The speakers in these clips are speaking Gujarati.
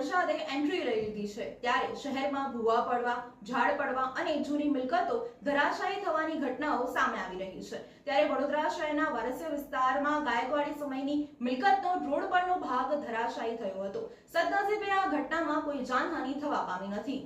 વરસાદે એન્ટ્રી લઈ લીધી છે. ત્યારે શહેરમાં ભૂવા પડવા, ઝાડ પડવા અને જૂની મિલકતો ધરાશાયી થવાની ઘટનાઓ સામે આવી રહી છે. ત્યારે વડોદરા શહેરના વારસ્ય વિસ્તારમાં ગાયકવાડી સમયની મિલકતનો, રોડ પરનો ભાગ ધરાશાયી થયો હતો. સદનસીબે આ ઘટનામાં કોઈ જાનહાનિ થવા પામી નથી.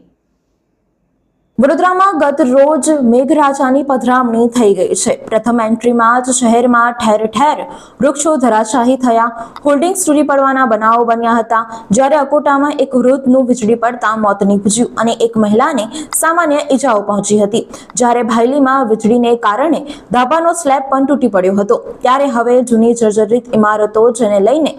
વડોદરામાં ગત રોજ મેઘરાજાની પધરામણી થઈ ગઈ છે. પ્રથમ એન્ટ્રીમાં જ શહેરમાં ઠેર ઠેર વૃક્ષો ધરાશાહી થયા. હોલ્ડિંગ્સ તૂટી પડવાના બનાવો બન્યા હતા. જ્યારે અકોટામાં એક વૃદ્ધનું વીજળી પડતા મોત નીપજ્યું અને એક મહિલાને સામાન્ય ઈજાઓ પહોંચી હતી. જ્યારે ભાયલીમાં વીજળીને કારણે ધાબાનો સ્લેબ પણ તૂટી પડ્યો હતો. ત્યારે હવે જૂની જર્જરિત ઇમારતો જેને લઈને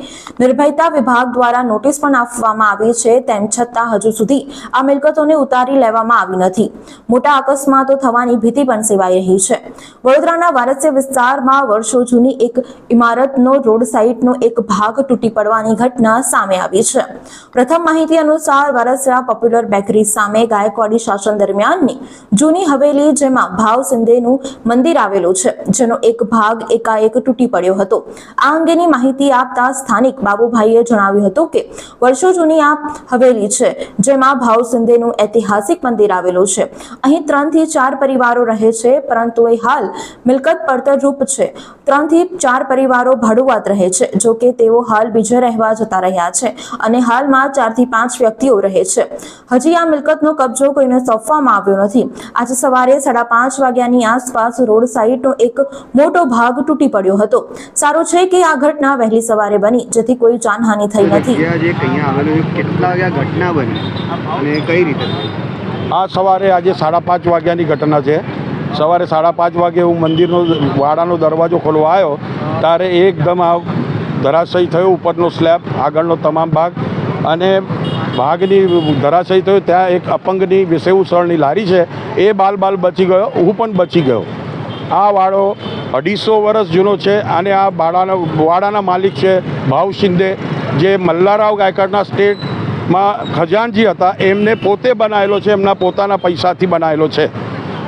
નિર્ભયતા વિભાગ દ્વારા નોટિસ પણ આપવામાં આવી છે, તેમ છતાં હજુ સુધી આ મિલકતોને ઉતારી લેવામાં આવી નથી. મોટા અકસ્માતો થવાની ભીતિ પણ સેવાઈ રહી છે. વડોદરાના વારસ્ય વિસ્તારમાં વર્ષો જૂની એક ઇમારતનો રોડ સાઇડનો એક ભાગ તૂટી પડવાની ઘટના સામે આવી છે. પ્રથમ માહિતી અનુસાર વારસ્યા પોપ્યુલર બેકરી સામે ગાયકવાડી શાસન દરમિયાનની જૂની હવેલી જેમાં ભાવ સિંધેનું મંદિર આવેલું છે, જેનો એક ભાગ એકાએક તૂટી પડ્યો હતો. આ અંગેની માહિતી આપતા સ્થાનિક બાબુભાઈએ જણાવ્યું હતું કે વર્ષો જૂની આ હવેલી છે, જેમાં ભાવ સિંધેનું ઐતિહાસિક મંદિર આવેલું છે. અહીં ત્રણથી ચાર પરિવારો રહે છે, પરંતુ એ હાલ મિલકત પડતરરૂપ છે. ત્રણથી ચાર પરિવારો ભાડુઆત રહે છે જો કે તેઓ હાલ બીજે રહેવા જતા રહ્યા છે અને હાલમાં ચારથી પાંચ વ્યક્તિઓ રહે છે. હજી આ મિલકતનો કબજો કોઈને સોંપવામાં આવ્યો નથી. આજે સવારે સાડા પાંચ વાગ્યાની આસપાસ રોડ સાઇડનો એક મોટો ભાગ તૂટી પડ્યો હતો. સારું છે કે આ ઘટના વહેલી સવારે બની જેથી કોઈ જાનહાનિ થઈ નથી. જગ્યા જે અહીંયા આવેલું છે કેટલા ઘટના બની અને કઈ રીતે આ સવારે આજે સાડા પાંચ વાગ્યાની ઘટના છે. સવારે સાડા પાંચ વાગે હું મંદિરનો વાડાનો દરવાજો ખોલવા આવ્યો, ત્યારે એકદમ આ ધરાશયી થયો ઉપરનો સ્લેબ, આગળનો તમામ ભાગ. અને ભાગની ધરાશયી થયો, ત્યાં એક અપંગની વિસેવસળની લારી છે, એ બાલ બાલ બચી ગયો, હું પણ બચી ગયો. આ વાડો અઢીસો વર્ષ જૂનો છે, અને આ વાડાના વાડાના માલિક છે ભાવ શિંદે, જે મલ્લારાવ ગાયકવાડના સ્ટેટમાં ખજાનજી હતા, એમને પોતે બનાવેલો છે, એમના પોતાના પૈસાથી બનાવેલો છે.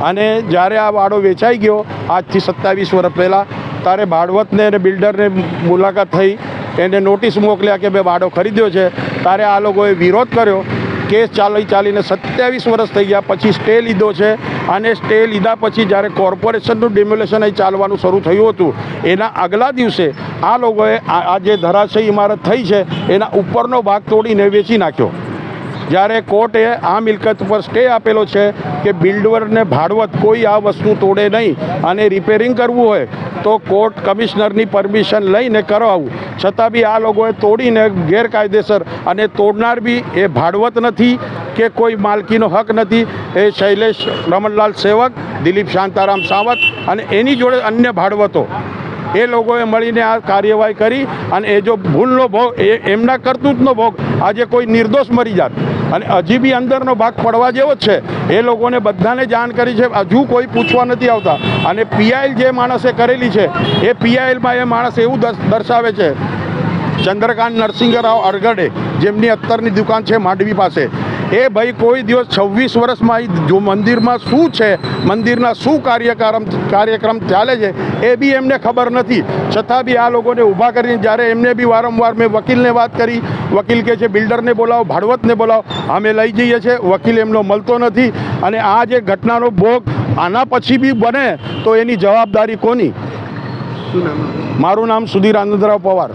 અને જ્યારે આ વાડો વેચાઈ ગયો, આજથી સત્તાવીસ વર્ષ પહેલાં, ત્યારે ભાડવતને અને બિલ્ડરને મુલાકાત થઈ, એને નોટિસ મોકલ્યા કે મેં વાડો ખરીદ્યો છે, ત્યારે આ લોકોએ વિરોધ કર્યો, કેસ ચાલી ચાલીને સત્યાવીસ વર્ષ થઈ ગયા, પછી સ્ટે લીધો છે, અને સ્ટે લીધા પછી જ્યારે કોર્પોરેશનનું ડિમ્યુલેશન અહીં ચાલવાનું શરૂ થયું હતું, એના આગલા દિવસે આ લોકોએ આ જે ધરાશય ઇમારત થઈ છે, એના ઉપરનો ભાગ તોડીને વેચી નાખ્યો. જ્યારે કોર્ટે આ મિલકત ઉપર સ્ટે આપેલો છે કે બિલ્ડરને ભાડવત કોઈ આ વસ્તુ તોડે નહીં અને રિપેરિંગ કરવું હોય, તો કોર્ટ કમિશનરની પરમિશન લઈને કરાવવું છતાં બી આ લોકોએ તોડીને ગેરકાયદેસર અને તોડનાર બી એ ભાડવત નથી કે કોઈ માલકીનો હક નથી. એ શૈલેષ રમણલાલ સેવક, દિલીપ શાંતારામ સાવત અને એની જોડે અન્ય ભાડવતો. એ લોકોએ મળીને આ કાર્યવાહી કરી અને એ જો ભૂલનો ભોગ, એ એમના કરતૂતનો ભોગ, આજે કોઈ નિર્દોષ મરી જાત. અને હજી બી અંદરનો ભાગ પડવા જેવો જ છે. એ લોકોને બધાને જાણ કરી છે. હજુ કોઈ પૂછવા નથી આવતા. અને પીઆઈએલ જે માણસે કરેલી છે, એ પીઆઈએલમાં એ માણસ એવું દર્શ- દર્શાવે છે. ચંદ્રકાંત નરસિંહ રાવ અરગડે, જેમની અત્તરની દુકાન છે માંડવી પાસે. એ ભાઈ કોઈ દિવસ છવ્વીસ વર્ષમાં જો મંદિરમાં શું છે મંદિરના શું કાર્યક્રમ કાર્યક્રમ ચાલે છે એ બી એમને ખબર નથી. છતાં બી આ લોકોને ઊભા કરીને જ્યારે એમને બી વારંવાર મેં વકીલને વાત કરી વકીલ કહે છે બિલ્ડરને બોલાવો ભાડવતને બોલાવો અમે લઈ જઈએ છીએ વકીલ એમનો મળતો નથી. અને આ જે ઘટનાનો ભોગ આના પછી બી બને તો એની જવાબદારી કોની? મારું નામ સુધીર આનંદરાવ પવાર.